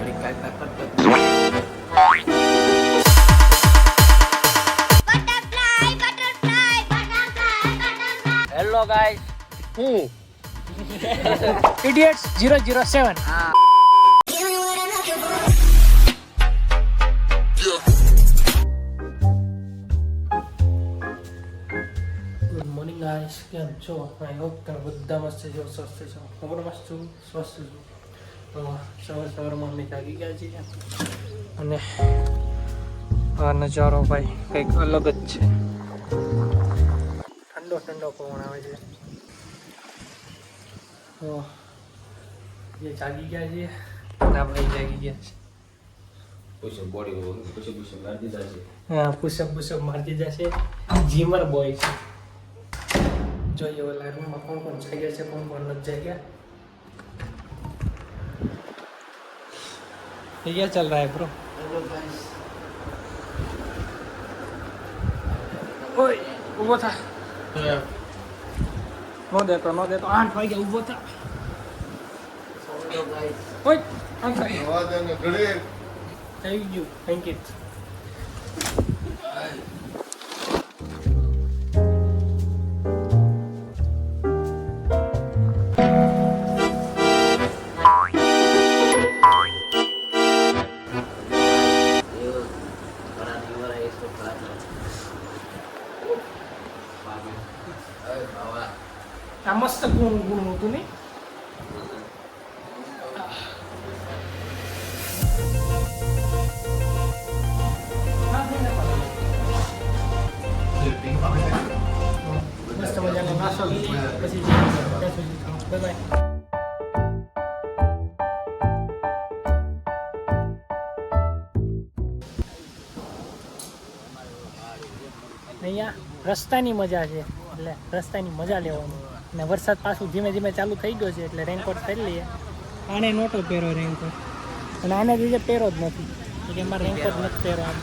ઘડીક કાંઈક કરતો. હેલો ગાઈસ હું? ઇડિયટ્સ ઝીરો ઝીરો સેવન હા. ગુડ મોર્નિંગ ગાઈસ કેમ છો? આઈ હોપ તમે બધા મસ્ત છો સ્વસ્થ છો. હું પણ મસ્ત છું સ્વસ્થ છું. તો સવાર સવારમાં અમે જાગી ગયા છીએ. અને આ નજારો ભાઈ કંઈક અલગ જ છે. ઠંડો ઠંડો પવન આવે છે. તો જે જાગી ગયા છીએ ના ભાઈ જાગી ગયા છે પછી બોડી પછી પછી મારી દીધા છે. હા પુષપ પુષપ દીધા છે. જીમર બોય છે. જોઈએ ઓલા રૂમમાં કોણ કોણ જાગ્યા છે કોણ કોણ નથી જાગ્યા? ये क्या चल रहा है ब्रो ઓય ઊભો થા નો દેતો નો દેતો આઠ વાગે ઊભો થા ઓય આમ થાય થઈ ગયું થેન્ક યુ બાય બાય અહીંયા રસ્તાની મજા છે એટલે રસ્તાની મજા લેવાની. અને વરસાદ પાછું ધીમે ધીમે ચાલુ થઈ ગયો છે એટલે રેનકોટ પહેરી લઈએ. આને નહોતો પહેરો રેનકોટ અને આને લીધે પહેરો જ નથી. એટલે એમાં રેનકોટ નથી પહેરો આમ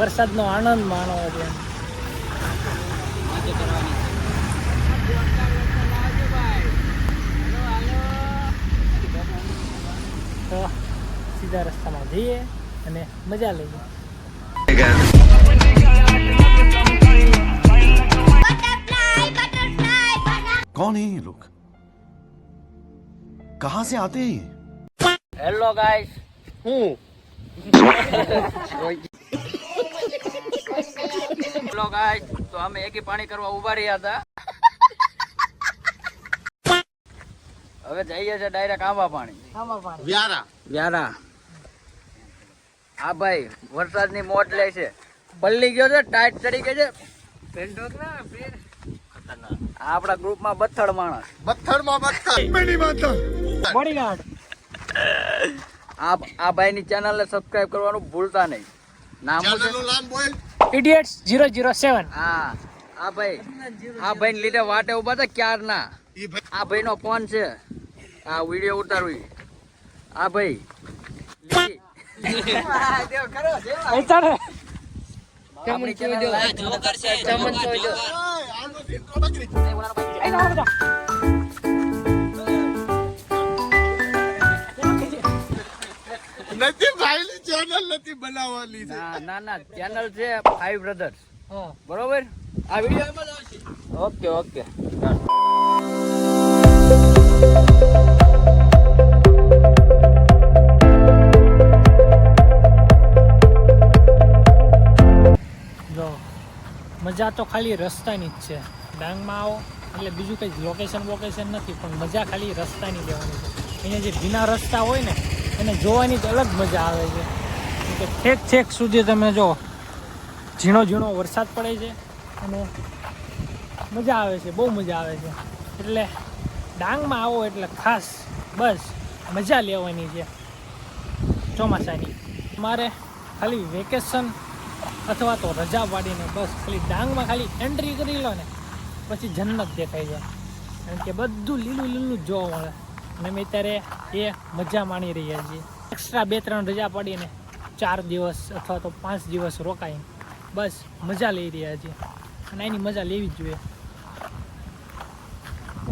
વરસાદનો આનંદ માણો એટલે તો સીધા રસ્તામાં જઈએ અને મજા લઈએ. કોણ હે લોક કહા સે આતે હેલો ગાઈસ હું હેલો ગાઈસ તો અમે એકી પાણી કરવા ઊભા રહ્યા હતા. હવે જઈએ છે ડાયરેક્ટ આંબા પાણી. આંબા પાણી. વ્યારા. વ્યારા. હા ભાઈ વરસાદની મોટ લે છે. પલ્લી ગયો છે ટાઈટ ચડી ગઈ છે. આ આપણા ગ્રુપમાં બથડ માણસ. બોડીગાર્ડ. આ આ ભાઈની ચેનલને સબસ્ક્રાઇબ કરવાનું ભૂલતા નહીં. નામ શું છે? ઇડિયટ્સ ઝીરો ઝીરો સેવન હા આ ભાઈ આ ભાઈ લીધે વાટે ઊભા હતા ક્યાર ના આ ભાઈ નો ફોન છે. આ વીડિયો ઉતારવી. આ ભાઈ લીધી. ચેનલ નથી બનાવવાની ના ના ના ચેનલ છે ફાઈવ બ્રધર્સ બરોબર? આ વીડિયો એમાં જ આવશે. ઓકે ઓકે મજા તો ખાલી રસ્તાની જ છે. ડાંગમાં આવો, એટલે બીજું કંઈ લોકેશન વોકેશન નથી, પણ મજા ખાલી રસ્તાની લેવાની છે. અહીંયા જે ભીના રસ્તા હોય ને, એને જોવાની જ અલગ મજા આવે છે. કે છેક છેક સુધી તમે જો, ઝીણો ઝીણો વરસાદ પડે છે અને મજા આવે છે, બહુ મજા આવે છે. એટલે ડાંગમાં આવો એટલે ખાસ, બસ, મજા લેવાની છે. ચોમાસાની. મારે ખાલી વેકેશન અથવા તો રજા પાડીને બસ ખાલી ડાંગમાં ખાલી એન્ટ્રી કરી લો ને, પછી જન્નત દેખાય છે કારણ કે બધું લીલું લીલું જ જોવા મળે. અને અમે અત્યારે એ મજા માણી રહ્યા છીએ. એક્સ્ટ્રા બે ત્રણ રજા પાડીને ચાર દિવસ અથવા તો પાંચ દિવસ રોકાઈને બસ મજા લઈ રહ્યા છીએ. અને એની મજા લેવી જ જોઈએ.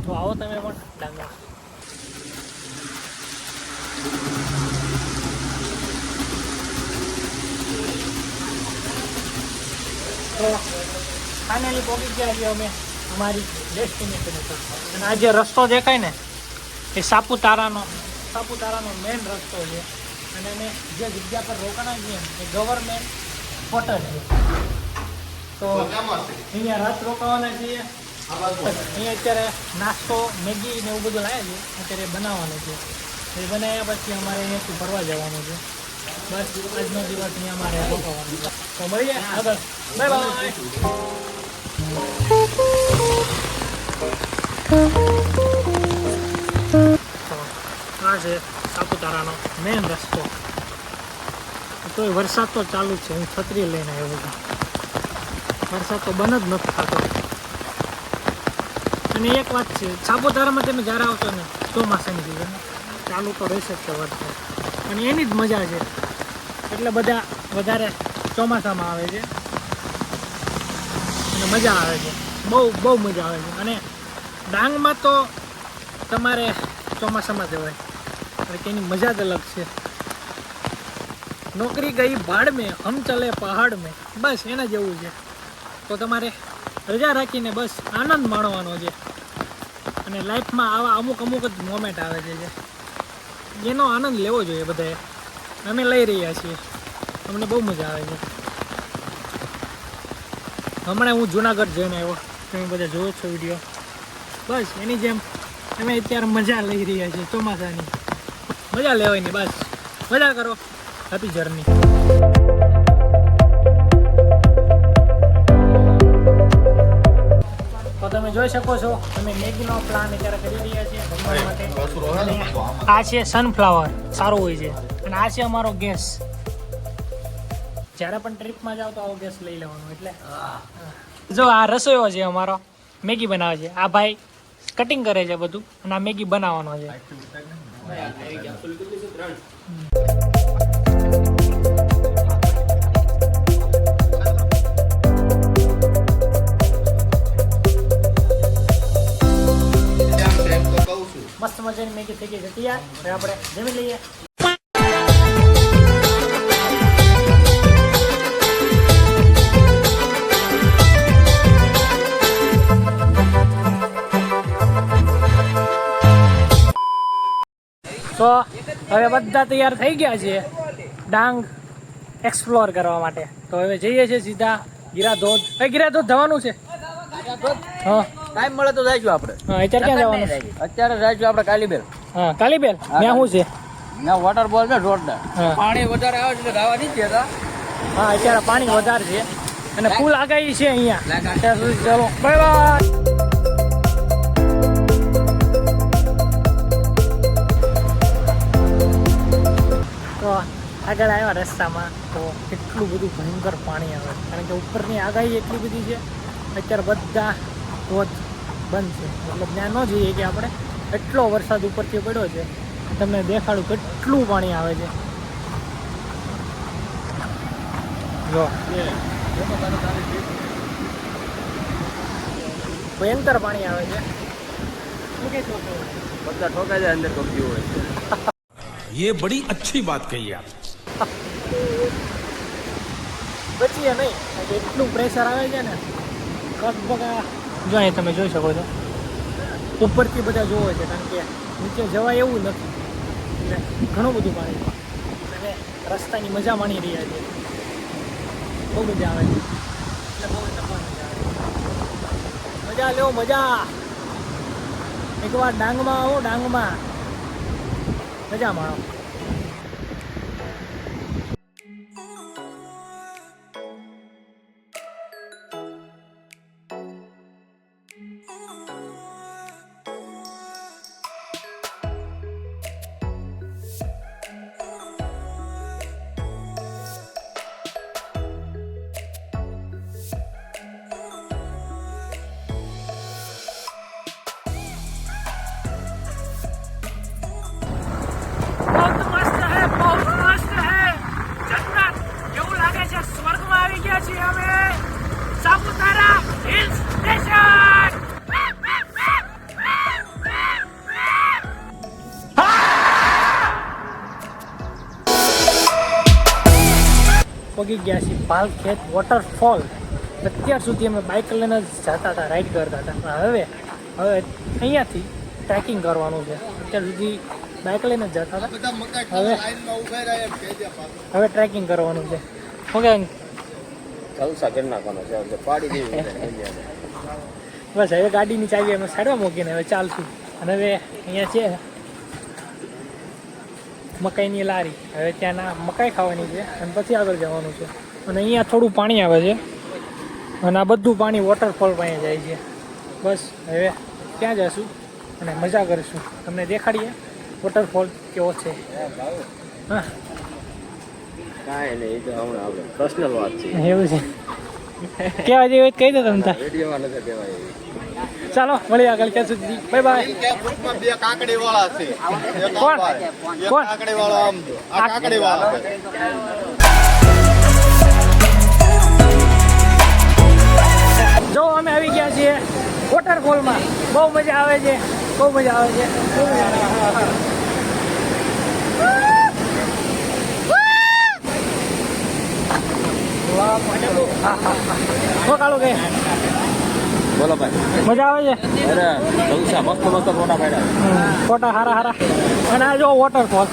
તો આવો તમે પણ ડાંગમાં. તો ફાઇનલી પહોંચી ગયા છીએ અમે અમારી ડેસ્ટિનેશન ઉપર. અને આ જે રસ્તો દેખાય ને એ સાપુતારાનો સાપુતારાનો મેઇન રસ્તો છે. અને અમે જે જગ્યા પર રોકાણા છીએ એ ગવર્મેન્ટ હોટલ છે. તો અહીંયા રાત રોકાવાના છીએ. અહીંયા અત્યારે નાસ્તો મેગી ને એવું બધું લાવ્યા છે અત્યારે બનાવવાનું છે. એ બનાવ્યા પછી અમારે અહીંયાથી ફરવા જવાનું છે. બસ આજનો દિવસ અહીંયા અમારે રોકાવાનું છે. તો મળીએ આગળ બાય બાય આ છે સાપુતારાનો મેન રસ્તો. તોય વરસાદ તો ચાલુ છે હું છત્રી લઈને આવ્યો છું. વરસાદ તો બન જ નથી થતો. અને એક વાત છે સાપુતારામાં તમે જ્યારે આવશો ને ચોમાસાની સિઝન ચાલુ તો રહેશે જ તે વરસાદ. અને એની જ મજા છે. એટલે બધા વધારે ચોમાસામાં આવે છે. અને મજા આવે છે. બહુ બહુ મજા આવે છે. અને ડાંગમાં તો તમારે ચોમાસામાં જવાય. એટલે કે એની મજા જ અલગ છે. નોકરી ગઈ ભાડ મેં હમ ચલે પહાડ મેં બસ, એના જેવું છે. તો તમારે રજા રાખીને બસ આનંદ માણવાનો છે. અને લાઈફમાં આવા અમુક અમુક જ મોમેન્ટ આવે છે જે. એનો આનંદ લેવો જોઈએ બધાએ. અમે લઈ રહ્યા છીએ. અમને બહુ મજા આવે છે. હમણાં હું જુનાગઢ જઈને આવ્યો. તમે બધા જોવો છો વીડિયો બસ એની જેમ અમે અત્યારે મજા લઈ રહ્યા છીએ ચોમાસાની. મજા લેવાની બસ. મજા કરો. હેપી જર્ની તો તમે જોઈ શકો છો અમે મેગીનો પ્લાન અત્યારે કરી રહ્યા છીએ માટે. આ છે સનફ્લાવર સારું હોય છે. અને આ છે અમારો ગેસ જ્યારે પણ ટ્રીપમાં જાઓ તો આવો ગેસ લઈ લેવાનો એટલે. જો આ રસોઈયો છે અમારો મેગી બનાવે છે. આ ભાઈ કટિંગ કરે છે બધું અને આ મેગી બનાવવાનો છે. મસ્ત મજાની મેગી થઈ ગઈ છે. તૈયાર? આપણે જમી લઈએ. હવે બધા તૈયાર થઈ ગયા છે. ડાંગ એક્સપ્લોર કરવા માટે. તો હવે જઈએ છીએ સીધા ગીરા ધોધ એ ગીરા ધોધ જવાનું છે. હા. ટાઈમ મળે તો જઈશું આપણે. હા અત્યારે ક્યાં જવાનું? અત્યારે જઈશું આપણે કાલીબેલ. હા કાલીબેલ? ત્યાં શું છે? ના વોટરબોલ છે જોરદાર. પાણી વધારે આવે છે એટલે ગાવા નહીં જતા હા અત્યારે પાણી વધારે છે. અને ફૂલ આગાહી છે અહીંયા. ત્યાં સુધી ચાલો. બાય બાય તો આગળ આવ્યા રસ્તામાં તો એટલું બધું ભયંકર પાણી આવે. કારણ કે ઉપરની આગાહી એટલી બધી છે, અત્યારે બધા ધોધ બંધ છે. મતલબ ત્યાં ન જોઈએ કે આપણે એટલો વરસાદ ઉપરથી પડ્યો છે તમને દેખાડું કેટલું પાણી આવે છે. જો. ભયંકર પાણી આવે છે. બધા ઠોકાઈ જાય, અંદર ગમતી હોય ये बड़ी अच्छी बात कही आप બચીએ નહીં કારણ કે એટલું પ્રેશર આવે છે ને લગભગ આ જો અહીં તમે જોઈ શકો છો ઉપરથી બધા જોવો છે કારણ કે નીચે જવાય એવું નથી એટલે ઘણું બધું પાણી છે અને રસ્તાની મજા માણી રહ્યા છે બહુ મજા આવે છે એટલે બહુ એટલે બહુ મજા આવે છે મજા લ્યો મજા એકવાર ડાંગમાં આવો ડાંગમાં મજા માણો બહુ પગી ગયા છીએ. પાલખેત વોટરફોલ અત્યાર સુધી અમે બાઇક લઈને જ જતા હતા રાઈડ કરતા હતા. પણ હવે હવે અહીંયાથી ટ્રેકિંગ કરવાનું છે. અત્યાર સુધી બાઇક લઈને જ જતા હતા. હવે હવે ટ્રેકિંગ કરવાનું છે. ઓકે જલસા કરી નાખવાનો છે પાડી દેવી છે બસ હવે ગાડીની ચાવી અમે સાઈડમાં મૂકીને હવે ચાલશું. અને હવે અહીંયા છે મકાઈની લારી. હવે ત્યાંના મકાઈ ખાવાની છે અને પછી આગળ જવાનું છે. અને અહીંયા થોડું પાણી આવે છે. અને આ બધું પાણી વોટરફોલ પાસે જાય છે. બસ હવે ત્યાં જશું અને મજા કરીશું. તમને દેખાડીએ વોટરફોલ કેવો છે? હા. કાંઈ નહીં એ તો હમણાં આપણે પર્સનલ વાત છે. એવું છે. કેવા જેવી કહી દો તમે તાર. રેડિયોમાં નથી કહેવાય એવી. ચાલો મળી આગળ ક્યાં સુધી બાય બાય બે કાકડી વાળા છે કોણ? કોણ? કાકડી વાળો આમ જો. આ કાકડી વાળો જો અમે આવી ગયા છીએ વોટરફોલમાં બહુ મજા આવે છે બહુ મજા આવે છે બહુ મજા આવે છે. હા, હા. હા, કાળો. કે બોલો ભાઈ. મજા આવે છે? અરે જલસા મસ્ત મસ્ત ફોટા પાડ્યા. ફોટા હારા હારા. અને આ જો વોટરફોલ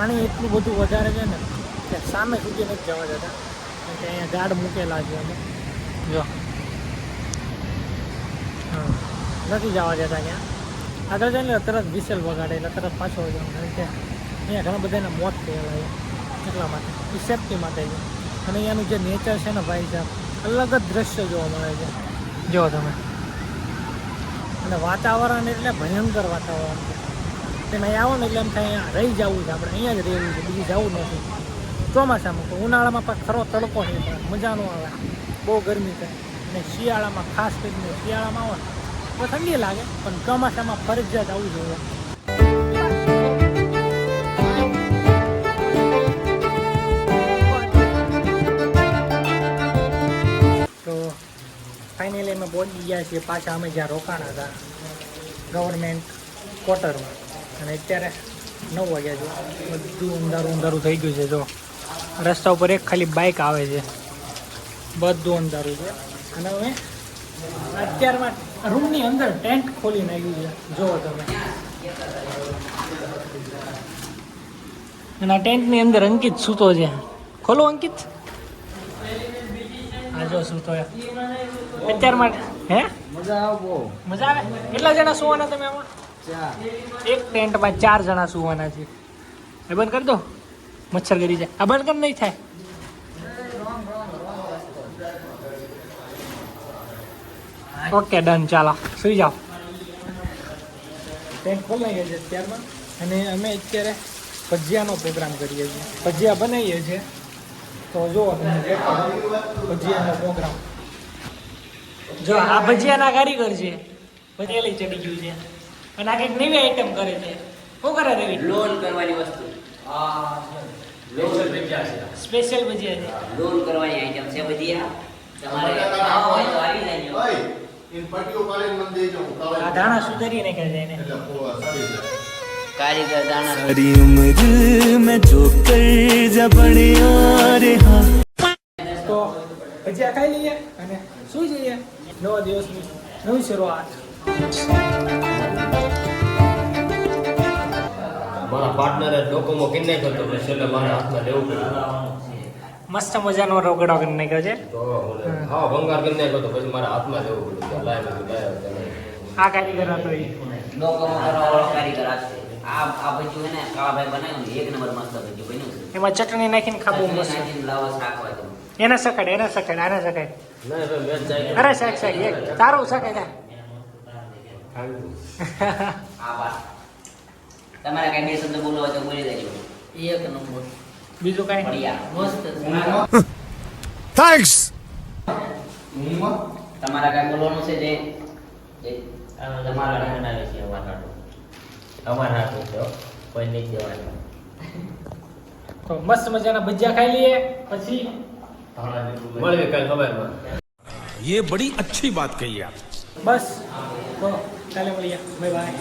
પાણી એટલું બધું વધારે છે ને કે સામે સુધી નથી જવા જતા કે અહીંયા ગાઢ મૂકેલા છે અમે. જો. નથી જવા જતા ત્યાં આગળ જાય ને તરત વિસેલ વગાડે એટલે તરત પાછો જવાનું. કારણ કે અહીંયા ઘણા બધાના મોત થયેલા છે. એટલા માટે. એ સેફટી માટે છે. અને અહીંયાનું જે નેચર છે ને ભાઈ સાહેબ, અલગ જ દ્રશ્ય જોવા મળે છે. જો તમે. અને વાતાવરણ એટલે ભયંકર વાતાવરણ છે. તમે અહીં આવો ને એટલે એમ થાય અહીંયા રહી જવું છે. આપણે અહીંયા જ રહેવું છે. બીજું જવું નથી. ચોમાસામાં તો ઉનાળામાં પણ ખરો તડકો નહીં પડે મજા ન આવે. બહુ ગરમી થાય. અને શિયાળામાં ખાસ કરીને શિયાળામાં આવે તો ઠંડી લાગે, પણ ચોમાસામાં ફરજિયાત આવવું જોઈએ. ફાઇનલી અમે પહોંચી ગયા છીએ. પાછા અમે જ્યાં રોકાણા હતા. ગવર્મેન્ટ ક્વાર્ટરમાં અને અત્યારે નવ વાગ્યા છે. બધું અંધારું અંધારું થઈ ગયું છે જો. રસ્તા ઉપર એક ખાલી બાઇક આવે છે. બધું અંધારું છે. અને હવે અત્યારમાં રૂમની અંદર ટેન્ટ ખોલી નાખ્યું છે. જુઓ તમે. અને આ ટેન્ટની અંદર અંકિત સૂતો છે. ખોલો અંકિત. આ જો સૂતો અત્યારમાં હે? મજા આવે મજા આવે? કેટલા જણા સુવાના તમે આમાં? એક ટેન્ટમાં ચાર જણા સુવાના છે. એ બંધ કરી દો. મચ્છર ગરી જાય. આ બંધ કર નહીં થાય? Okay done. ચાલો. સુઈ જાઓ. ટેન્ટ ખોલાઈ નાખ્યો છે અત્યારમાં. અને અમે અત્યારે ભજીયાનો પ્રોગ્રામ કરીએ છીએ. ભજીયા બનાવીએ છીએ. તો જુઓ તમે ભજીયાનો પ્રોગ્રામ. જો આ ભજીયાના કારીગર છે. ભજીયા ચડી ગયું છે. અને આ કંઈક નવી આઈટમ કરે છે. શું કરે રવિ? લોન કરવાની વસ્તુ. સ્પેશિયલ ભજીયા છે લોન કરવાની આઈટમ છે ભજીયા તમારે ખાવા હોય તો આવી જજો આ દાણા સુધારી ને કહે એને. કારીગર દાણા સારી ઉમર મેં જો કર જબણ્યા રે હા. તો ભજીયા ખાઈ લઈએ અને શું જઈએ? નવો દિવસની નવી શરૂઆત. મારા પાર્ટનરે ડોકોમો કરી નાખ્યો તો પછી છેલ્લે મારા હાથમાં લેવું પડ્યું. મસ્ત મજાનો રોકડો કરી નાખ્યો છે? હા ભંગાર કરી નાખ્યો તો પછી મારા હાથમાં લેવું પડ્યું લાય. આ કારીગર હતો એ. લોકોમાં કરવા વાળો કારીગર આ આ આ ભજીયું છે ને કાળાભાઈ બનાવ્યું એક નંબર મસ્ત ભજીયું બન્યું એમાં ચટણી નાખીને ખાબું મસ્ત. નાખીને લાવો શાક એને સકાડ એને સકાડ આને સકાડ અરે શાક એક. તારું સકાડ આ. આ વાત તમારે કઈ બે શબ્દ બોલવા હોય તો બોલી દેજો એક નંબર બીજું કાંઈ બઢિયા મસ્ત थैंक्स તમારે કઈ બોલવાનું છે જે જે તમારા બનાવે છે વાટાડો અમારા હાથનું છે હો. કોઈ નહીં કહેવાનું તો મસ્ત મજાના ભજીયા ખાઈ લઈએ પછી મળીએ કાલ ખબરમાં ये बड़ी अच्छी बात कही आप બસ તો કાલે મળીએ બાય બાય